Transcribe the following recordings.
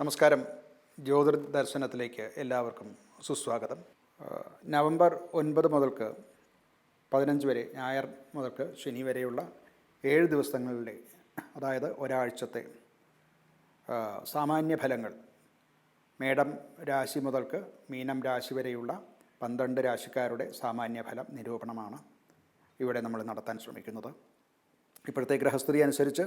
നമസ്കാരം. ജ്യോതിർ ദർശനത്തിലേക്ക് എല്ലാവർക്കും സുസ്വാഗതം. നവംബർ ഒൻപത് മുതൽക്ക് പതിനഞ്ച് വരെ ഞായർ മുതൽക്ക് ശനി വരെയുള്ള ഏഴ് ദിവസങ്ങളിലെ അതായത് ഒരാഴ്ചത്തെ സാമാന്യ ഫലങ്ങൾ. മേടം രാശി മുതൽക്ക് മീനം രാശി വരെയുള്ള പന്ത്രണ്ട് രാശിക്കാരുടെ സാമാന്യ ഫലം നിരൂപണമാണ് ഇവിടെ നമ്മൾ നടത്താൻ ശ്രമിക്കുന്നത്. ഇപ്പോഴത്തെ ഗ്രഹസ്ഥിതി അനുസരിച്ച്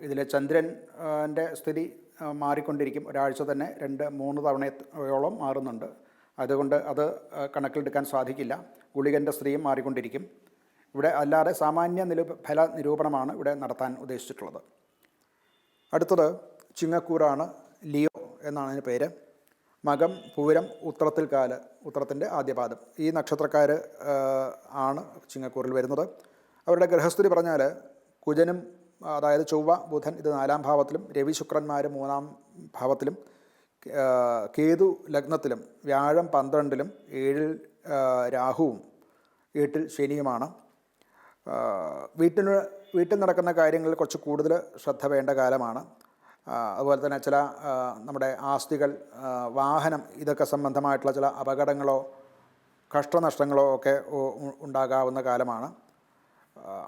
ഇതിൽ ചന്ദ്രന്റെ സ്ഥിതി മാറിക്കൊണ്ടിരിക്കും. ഒരാഴ്ച തന്നെ രണ്ട് മൂന്ന് തവണയോളം മാറുന്നുണ്ട്. അതുകൊണ്ട് അത് കണക്കിലെടുക്കാൻ സാധിക്കില്ല. ഗുളികന്റെ സ്ഥിതിയും മാറിക്കൊണ്ടിരിക്കും. ഇവിടെ അല്ലാതെ സാമാന്യ നിരൂപ ഫല നിരൂപണമാണ് ഇവിടെ നടത്താൻ ഉദ്ദേശിച്ചിട്ടുള്ളത്. അടുത്തത് ചിങ്ങക്കൂറാണ് ലിയോ എന്നാണ് അതിന്റെ പേര്. മകം പൂരം ഉത്രത്തിൽ കാൽ ഉത്രത്തിന്റെ ആദ്യപാദം. ഈ നക്ഷത്രക്കാർ ആണ് ചിങ്ങക്കൂറിൽ വരുന്നത്. അവരുടെ ഗൃഹസ്ഥിതി പറഞ്ഞാൽ കുജനും അതായത് ചൊവ്വ ബുധൻ ഇത് നാലാം ഭാവത്തിലും രവി ശുക്രന്മാർ മൂന്നാം ഭാവത്തിലും കേതു ലഗ്നത്തിലും വ്യാഴം പന്ത്രണ്ടിലും ഏഴിൽ രാഹുവും എട്ടിൽ ശനിയുമാണ്. വീട്ടിന് വീട്ടിൽ നടക്കുന്ന കാര്യങ്ങളിൽ കുറച്ച് കൂടുതൽ ശ്രദ്ധ വേണ്ട കാലമാണ്. അതുപോലെ തന്നെ ചില നമ്മുടെ ആസ്തികൾ വാഹനം ഇതൊക്കെ സംബന്ധമായിട്ടുള്ള ചില അപകടങ്ങളോ കഷ്ടനഷ്ടങ്ങളോ ഒക്കെ ഉണ്ടാകാവുന്ന കാലമാണ്.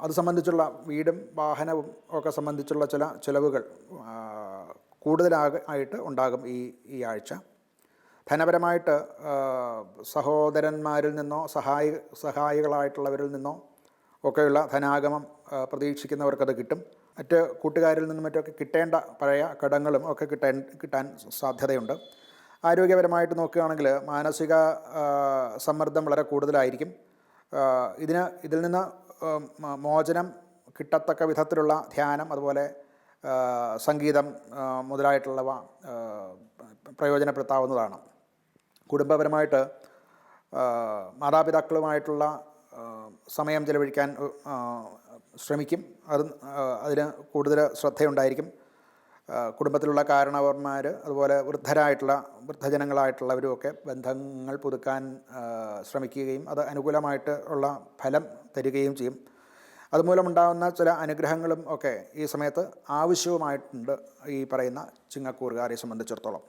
അത് സംബന്ധിച്ചുള്ള വീടും വാഹനവും ഒക്കെ സംബന്ധിച്ചുള്ള ചില ചിലവുകൾ കൂടുതലാകെ ആയിട്ട് ഉണ്ടാകും ഈ ഈ ആഴ്ച. ധനപരമായിട്ട് സഹോദരന്മാരിൽ നിന്നോ സഹായി സഹായികളായിട്ടുള്ളവരിൽ നിന്നോ ഒക്കെയുള്ള ധനാഗമം പ്രതീക്ഷിക്കുന്നവർക്കത് കിട്ടും. മറ്റ് കൂട്ടുകാരിൽ നിന്നും മറ്റൊക്കെ കിട്ടേണ്ട പഴയ കടങ്ങളും ഒക്കെ കിട്ടാൻ കിട്ടാൻ സാധ്യതയുണ്ട്. ആരോഗ്യപരമായിട്ട് നോക്കുകയാണെങ്കിൽ മാനസിക സമ്മർദ്ദം വളരെ കൂടുതലായിരിക്കും. ഇതിന് ഇതിൽ നിന്ന് മോചനം കിട്ടത്തക്ക വിധത്തിലുള്ള ധ്യാനം അതുപോലെ സംഗീതം മുതലായിട്ടുള്ളവ പ്രയോജനപ്പെടുത്താവുന്നതാണ്. കുടുംബപരമായിട്ട് മാതാപിതാക്കളുമായിട്ടുള്ള സമയം ചെലവഴിക്കാൻ ശ്രമിക്കും. അത് അതിന് കൂടുതൽ ശ്രദ്ധയുണ്ടായിരിക്കും. കുടുംബത്തിലുള്ള കാരണവർമാർ അതുപോലെ വൃദ്ധരായിട്ടുള്ള വൃദ്ധജനങ്ങളായിട്ടുള്ളവരും ഒക്കെ ബന്ധങ്ങൾ പുതുക്കാൻ ശ്രമിക്കുകയും അത് അനുകൂലമായിട്ട് ഉള്ള ഫലം തരികയും ചെയ്യും. അതുമൂലമുണ്ടാകുന്ന ചില അനുഗ്രഹങ്ങളും ഒക്കെ ഈ സമയത്ത് ആവശ്യവുമായിട്ടുണ്ട് ഈ പറയുന്ന ചിങ്ങക്കൂറുകാരെ സംബന്ധിച്ചിടത്തോളം.